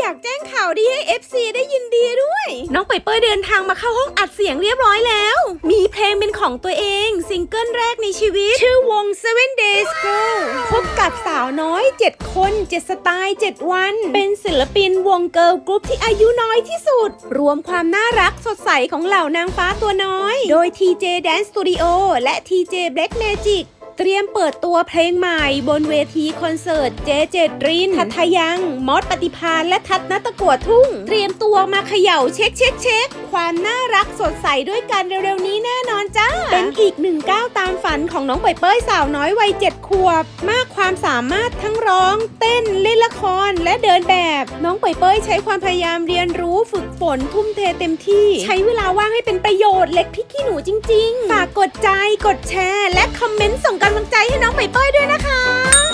อยากแจ้งข่าวดีให้ FC ได้ยินดีด้วย น้องเปเปอร์เดินทางมาเข้าห้องอัดเสียงเรียบร้อยแล้ว มีเพลงเป็นของตัวเองซิงเกิลแรกในชีวิต ชื่อวง Seven Days Girl พบกับสาวน้อย 7 คน 7 สไตล์ 7 วัน เป็นศิลปินวงเกิร์ลกรุ๊ปที่อายุน้อยที่สุด รวมความน่ารักสดใสของเหล่านางฟ้าตัวน้อย โดย TJ Dance Studio และ TJ Black Magic เตรียมเปิดตัวเพลงใหม่ บนเวทีคอนเสิร์ตเจเจริน ทัทยัง มอสปฏิพานและทัศนัตะกัวทุ่ง เตรียมตัวมาเขย่าเช็คเช็คเช็คความน่ารักสดใสด้วยกันเร็วๆนี้แน่ อีกหนึ่งก้าวตามฝันของน้องเปยเป้ยสาวน้อยวัยเจ็ดขวบ มากความสามารถทั้งร้อง เต้นเล่นละครและเดินแบบ น้องเปยเป้ยใช้ความพยายามเรียนรู้ฝึกฝนทุ่มเทเต็มที่ ใช้เวลาว่างให้เป็นประโยชน์เล็กพริกขี้หนูจริง ๆ ฝากกดใจกดแชร์ และคอมเมนต์ส่งกำลังใจให้น้องเปยเป้ยด้วยนะ